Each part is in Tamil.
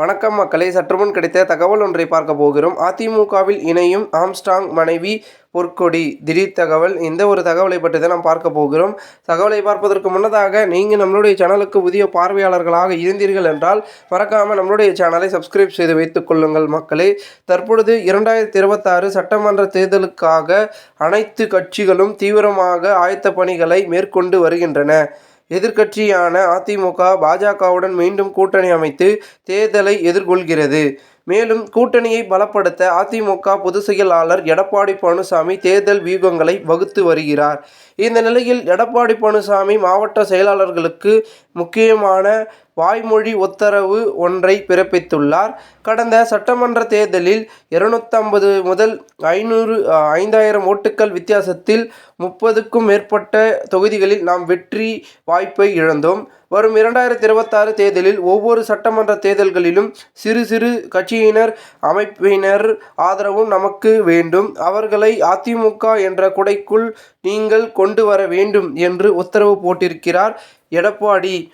வணக்கம் மக்களை. சற்றுமுன் கிடைத்த தகவல் ஒன்றை பார்க்க போகிறோம். அதிமுகவில் இணையும் ஆம்ஸ்டாங் மனைவி பொற்கொடி. திடீர் தகவல். இந்த ஒரு தகவலை பற்றி தான் நாம் பார்க்க போகிறோம். தகவலை பார்ப்பதற்கு முன்னதாக நீங்கள் நம்மளுடைய சேனலுக்கு புதிய பார்வையாளர்களாக இருந்தீர்கள் என்றால் மறக்காமல் நம்மளுடைய சேனலை சப்ஸ்கிரைப் செய்து வைத்துக் கொள்ளுங்கள் மக்களே. தற்பொழுது இரண்டாயிரத்தி இருபத்தாறு சட்டமன்ற தேர்தலுக்காக அனைத்து கட்சிகளும் தீவிரமாக ஆயத்த பணிகளை மேற்கொண்டு வருகின்றன. எதிர்க்கட்சியான அதிமுக பாஜகவுடன் மீண்டும் கூட்டணி அமைத்து தேர்தலை எதிர்கொள்கிறது. மேலும் கூட்டணியை பலப்படுத்த அதிமுக பொதுச் செயலாளர் எடப்பாடி பழனிசாமி தேர்தல் வியூகங்களை வகுத்து வருகிறார். இந்த நிலையில் எடப்பாடி பழனிசாமி மாவட்ட செயலாளர்களுக்கு முக்கியமான வாய்மொழி உத்தரவு ஒன்றை பிறப்பித்துள்ளார். கடந்த சட்டமன்ற தேர்தலில் இருநூத்தம்பது முதல் ஐநூறு ஐந்தாயிரம் ஓட்டுக்கள் வித்தியாசத்தில் முப்பதுக்கும் மேற்பட்ட தொகுதிகளில் நாம் வெற்றி வாய்ப்பை இழந்தோம். வரும் இரண்டாயிரத்தி இருபத்தாறு தேர்தலில் ஒவ்வொரு சட்டமன்ற தேர்தல்களிலும் சிறு சிறு கட்சியினர் அமைப்பினர் ஆதரவும் நமக்கு வேண்டும். அவர்களை அதிமுக என்ற குடைக்குள் நீங்கள் கொண்டு வர வேண்டும் என்று உத்தரவு போட்டிருக்கிறார் எடப்பாடி.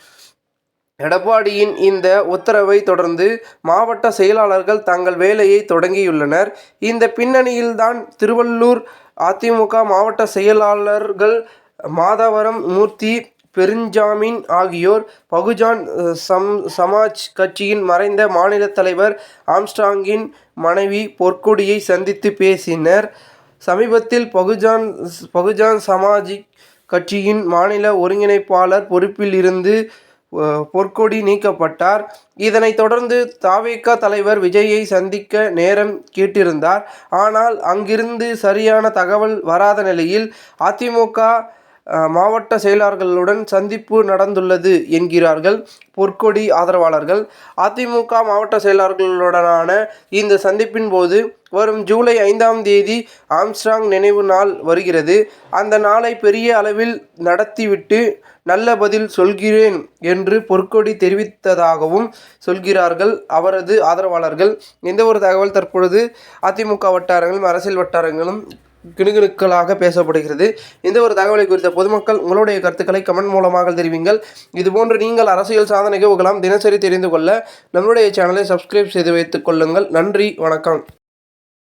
எடப்பாடியின் இந்த உத்தரவை தொடர்ந்து மாவட்ட செயலாளர்கள் தங்கள் வேலையை தொடங்கியுள்ளனர். இந்த பின்னணியில்தான் திருவள்ளூர் அதிமுக மாவட்ட செயலாளர்கள் மாதவரம் மூர்த்தி பெருஞ்சாமின் ஆகியோர் பகுஜான் சம் சமாஜ் கட்சியின் மறைந்த மாநில தலைவர் ஆம்ஸ்டாங்கின் மனைவி பொற்கொடியை சந்தித்து பேசினர். சமீபத்தில் பகுஜான் பகுஜான் சமாஜ் கட்சியின் மாநில ஒருங்கிணைப்பாளர் பொறுப்பில் இருந்து பொற்கொடி நீக்கப்பட்டார். இதனைத் தொடர்ந்து தாவேக்கா தலைவர் விஜயை சந்திக்க நேரம் கேட்டிருந்தார். ஆனால் அங்கிருந்து சரியான தகவல் வராத நிலையில் அதிமுக மாவட்ட செயலாளர்களுடன் சந்திப்பு நடந்துள்ளது என்கிறார்கள் பொற்கொடி ஆதரவாளர்கள். அதிமுக மாவட்ட செயலாளர்களுடனான இந்த சந்திப்பின் போது வரும் ஜூலை ஐந்தாம் தேதி ஆம்ஸ்ட்ராங் நினைவு நாள் வருகிறது. அந்த நாளை பெரிய அளவில் நடத்திவிட்டு நல்ல பதில் சொல்கிறேன் என்று பொற்கொடி தெரிவித்ததாகவும் சொல்கிறார்கள் அவரது ஆதரவாளர்கள். எந்த ஒரு தகவல் தற்பொழுது அதிமுக வட்டாரங்களும் அரசியல் வட்டாரங்களும் கிணுகிணுக்களாக பேசப்படுகிறது. இந்த ஒரு தகவலை குறித்த பொதுமக்கள் உங்களுடைய கருத்துக்களை கமெண்ட் மூலமாக தெரிவிங்கள். இதுபோன்று நீங்கள் அரசியல் சாதனை நிகழ்வுகளாம் தினசரி தெரிந்து கொள்ள நம்முடைய சேனலை சப்ஸ்கிரைப் செய்து வைத்துக் கொள்ளுங்கள். நன்றி வணக்கம்.